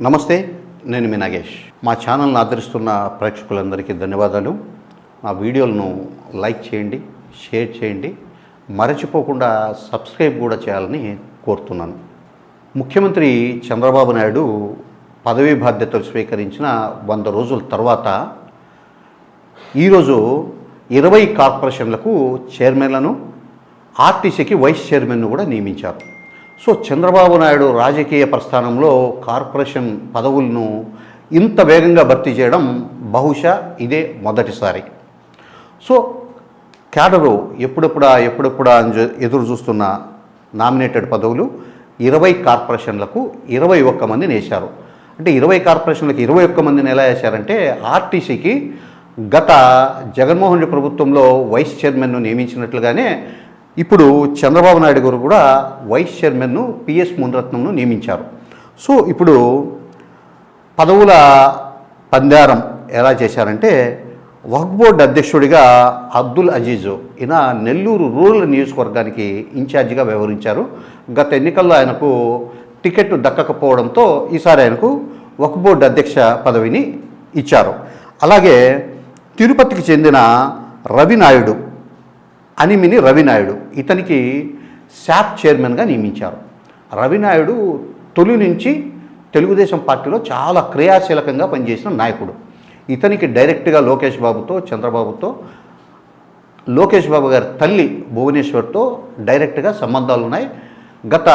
నమస్తే నేను మీ నాగేష్. మా ఛానల్ని ఆదరిస్తున్న ప్రేక్షకులందరికీ ధన్యవాదాలు. నా వీడియోలను లైక్ చేయండి షేర్ చేయండి. మరచిపోకుండా సబ్స్క్రైబ్ కూడా చేయాలని కోరుతున్నాను. ముఖ్యమంత్రి చంద్రబాబు నాయుడు పదవీ బాధ్యతలు స్వీకరించిన వంద రోజుల తర్వాత ఈరోజు ఇరవై కార్పొరేషన్లకు చైర్మన్లను ఆర్టీసీకి వైస్ చైర్మన్ను కూడా నియమించారు. సో చంద్రబాబు నాయుడు రాజకీయ ప్రస్థానంలో కార్పొరేషన్ పదవులను ఇంత వేగంగా భర్తీ చేయడం బహుశా ఇదే మొదటిసారి. సో క్యాడరు ఎప్పుడెప్పుడా ఎప్పుడెప్పుడా అని ఎదురు చూస్తున్న నామినేటెడ్ పదవులు ఇరవై కార్పొరేషన్లకు ఇరవై ఒక్క మందిని వేశారు. అంటే ఇరవై కార్పొరేషన్లకు ఇరవై ఒక్క మందిని ఎలా వేశారంటే ఆర్టీసీకి గత జగన్మోహన్ రెడ్డి ప్రభుత్వంలో వైస్ చైర్మన్ను నియమించినట్లుగానే ఇప్పుడు చంద్రబాబు నాయుడు గారు కూడా వైస్ చైర్మన్ను పిఎస్ మునరత్నంను నియమించారు. సో ఇప్పుడు పదవుల పందారం ఎలా చేశారంటే వక్ఫ్ బోర్డు అధ్యక్షుడిగా అబ్దుల్ అజీజ్ ఈయన నెల్లూరు రూరల్ నియోజకవర్గానికి ఇన్ఛార్జిగా వ్యవహరించారు. గత ఎన్నికల్లో ఆయనకు టికెట్ దక్కకపోవడంతో ఈసారి ఆయనకు వక్ఫ్ బోర్డు అధ్యక్ష పదవిని ఇచ్చారు. అలాగే తిరుపతికి చెందిన రవి నాయుడు అనిమిని రవినాయుడు. ఇతనికి శాప్ చైర్మన్గా నియమించారు. రవినాయుడు తొలి నుంచి తెలుగుదేశం పార్టీలో చాలా క్రియాశీలకంగా పనిచేసిన నాయకుడు. ఇతనికి డైరెక్ట్గా లోకేష్ బాబుతో చంద్రబాబుతో లోకేష్ బాబు గారి తల్లి భువనేశ్వర్తో డైరెక్ట్గా సంబంధాలు ఉన్నాయి గత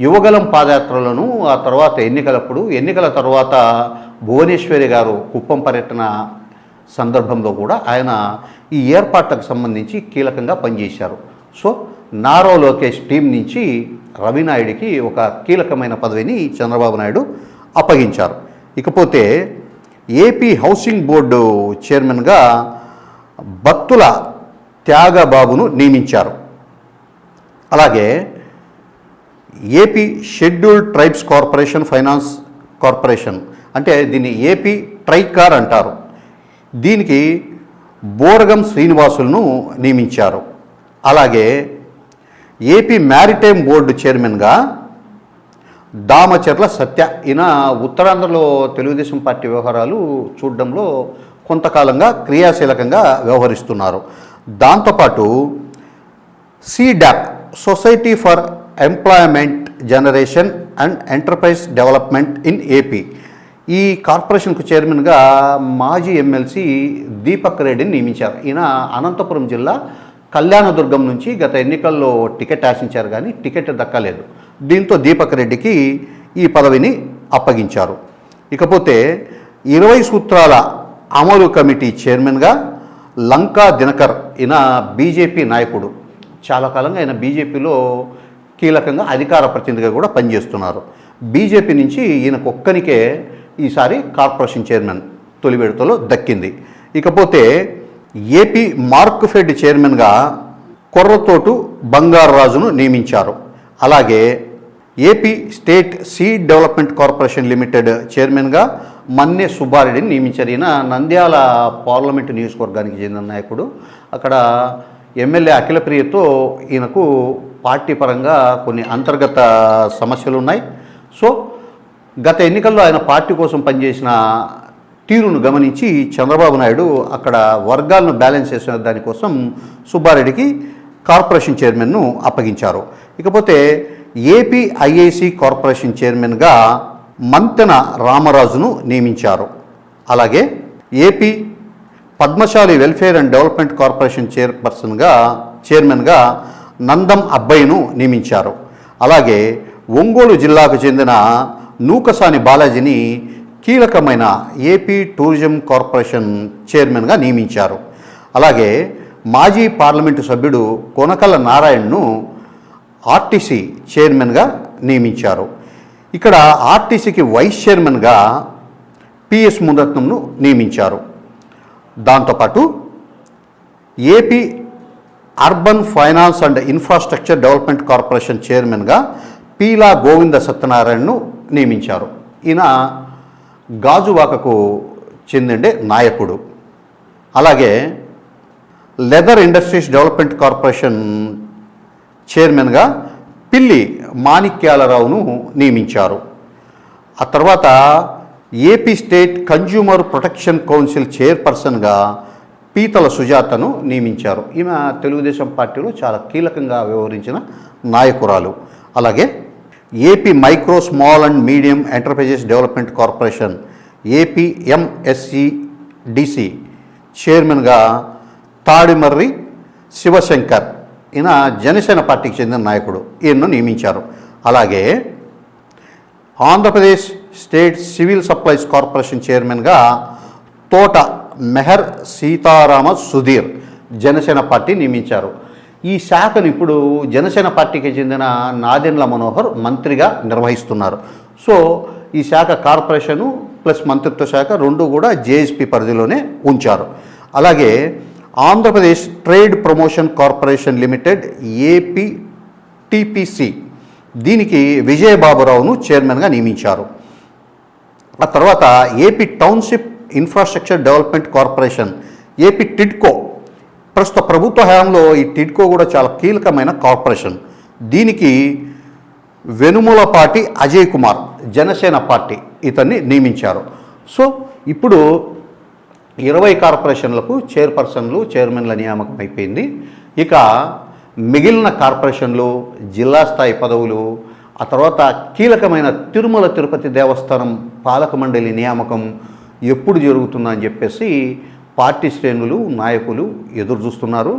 యువగలం పాదయాత్రలను ఆ తర్వాత ఎన్నికలప్పుడు ఎన్నికల తర్వాత భువనేశ్వరి గారు కుప్పం పర్యటన సందర్భంలో కూడా ఆయన ఈ ఏర్పాట్లకు సంబంధించి కీలకంగా పనిచేశారు. సో నారో లోకేష్ టీం నుంచి రవినాయుడికి ఒక కీలకమైన పదవిని చంద్రబాబు నాయుడు అప్పగించారు. ఇకపోతే ఏపీ హౌసింగ్ బోర్డు చైర్మన్గా భక్తుల త్యాగబాబును నియమించారు. అలాగే AP scheduled tribes corporation finance corporation అంటే దీన్ని ఏపీ ట్రైకార్ అంటారు. దీనికి బోరగం శ్రీనివాసులను నియమించారు. అలాగే ఏపీ మ్యారిటైమ్ బోర్డు చైర్మన్గా దామచర్ల సత్య. ఈయన ఉత్తరాంధ్రలో తెలుగుదేశం పార్టీ వ్యవహారాలు చూడడంలో కొంతకాలంగా క్రియాశీలకంగా వ్యవహరిస్తున్నారు. దాంతోపాటు SEEDAP society for employment generation and enterprise development in AP. ఈ కార్పొరేషన్కు చైర్మన్గా మాజీ ఎమ్మెల్సీ దీపక్ రెడ్డిని నియమించారు. ఈయన అనంతపురం జిల్లా కళ్యాణదుర్గం నుంచి గత ఎన్నికల్లో టికెట్ ఆశించారు కానీ టికెట్ దక్కలేదు. దీంతో దీపక్ రెడ్డికి ఈ పదవిని అప్పగించారు. ఇకపోతే ఇరవై సూత్రాల అమలు కమిటీ చైర్మన్గా లంకా దినకర్ ఈయన బీజేపీ నాయకుడు. చాలా కాలంగా ఆయన బీజేపీలో కీలకంగా అధికార ప్రతినిధిగా కూడా పనిచేస్తున్నారు. బీజేపీ నుంచి ఈయనకు ఒక్కనికే ఈసారి కార్పొరేషన్ చైర్మన్ తొలి విడతలో దక్కింది. ఇకపోతే ఏపీ మార్క్ఫెడ్ చైర్మన్గా కొర్రతోటు బంగారరాజును నియమించారు. అలాగే AP state seed development corporation limited చైర్మన్గా మన్నె సుబ్బారెడ్డిని నియమించారు. ఈయన నంద్యాల పార్లమెంటు నియోజకవర్గానికి చెందిన నాయకుడు. అక్కడ ఎమ్మెల్యే అఖిలప్రియతో ఈయనకు పార్టీ పరంగా కొన్ని అంతర్గత సమస్యలు ఉన్నాయి సో గత ఎన్నికల్లో ఆయన పార్టీ కోసం పనిచేసిన తీరును గమనించి చంద్రబాబు నాయుడు అక్కడ వర్గాలను బ్యాలెన్స్ చేసిన దానికోసం సుబ్బారెడ్డికి కార్పొరేషన్ చైర్మన్ను అప్పగించారు. ఇకపోతే ఏపీ ఐఐసి కార్పొరేషన్ చైర్మన్గా మంతెన రామరాజును నియమించారు. అలాగే AP Padmashali welfare and development corporation చైర్పర్సన్గా చైర్మన్గా నందం అబ్బయ్యను నియమించారు. అలాగే ఒంగోలు జిల్లాకు చెందిన నూకసాని బాలాజీని కీలకమైన ఏపీ టూరిజం కార్పొరేషన్ చైర్మన్గా నియమించారు. అలాగే మాజీ పార్లమెంటు సభ్యుడు కొనకల నారాయణను ఆర్టీసీ చైర్మన్గా నియమించారు. ఇక్కడ ఆర్టీసీకి వైస్ చైర్మన్గా పిఎస్ మునరత్నంను నియమించారు. దాంతోపాటు AP urban finance and infrastructure development corporation చైర్మన్గా పీలా గోవింద సత్యనారాయణను నియమించారు. ఈయన గాజువాకకు చెందిండే నాయకుడు. అలాగే లెదర్ ఇండస్ట్రీస్ డెవలప్మెంట్ కార్పొరేషన్ చైర్మన్గా పిల్లి మాణిక్యాలరావును నియమించారు. ఆ తర్వాత AP state consumer protection council చైర్పర్సన్గా పీతల సుజాతను నియమించారు. ఈమె తెలుగుదేశం పార్టీలో చాలా కీలకంగా వ్యవహరించిన నాయకురాలు. అలాగే AP micro small and medium enterprises development corporation APMSCDC చైర్మన్గా తాడిమర్రి శివశంకర్. ఈయన జనసేన పార్టీకి చెందిన నాయకుడు. ఈయన్ను నియమించారు. అలాగే Andhra Pradesh state civil supplies corporation చైర్మన్గా తోట మెహర్ సీతారామ సుధీర్ జనసేన పార్టీ నియమించారు. ఈ శాఖను ఇప్పుడు జనసేన పార్టీకి చెందిన నాదెండ్ల మనోహర్ మంత్రిగా నిర్వహిస్తున్నారు. సో ఈ శాఖ కార్పొరేషను ప్లస్ మంత్రిత్వ శాఖ రెండు కూడా జేఎస్పీ పరిధిలోనే ఉంచారు. అలాగే Andhra Pradesh trade promotion corporation limited AP TPC దీనికి విజయబాబురావును చైర్మన్గా నియమించారు. ఆ తర్వాత AP township infrastructure development corporation AP TIDCO ప్రస్తుత ప్రభుత్వ హయాంలో ఈ టిడ్కో కూడా చాలా కీలకమైన కార్పొరేషన్. దీనికి వెనుములపాటి అజయ్ కుమార్ జనసేన పార్టీ ఇతన్ని నియమించారు. సో ఇప్పుడు ఇరవై కార్పొరేషన్లకు చైర్పర్సన్లు చైర్మన్ల నియామకం అయిపోయింది. ఇక మిగిలిన కార్పొరేషన్లు జిల్లా స్థాయి పదవులు ఆ తర్వాత కీలకమైన తిరుమల తిరుపతి దేవస్థానం పాలక మండలి నియామకం ఎప్పుడు జరుగుతుందని చెప్పేసి పార్టీ శ్రేణులు నాయకులు ఎదురు చూస్తున్నారు.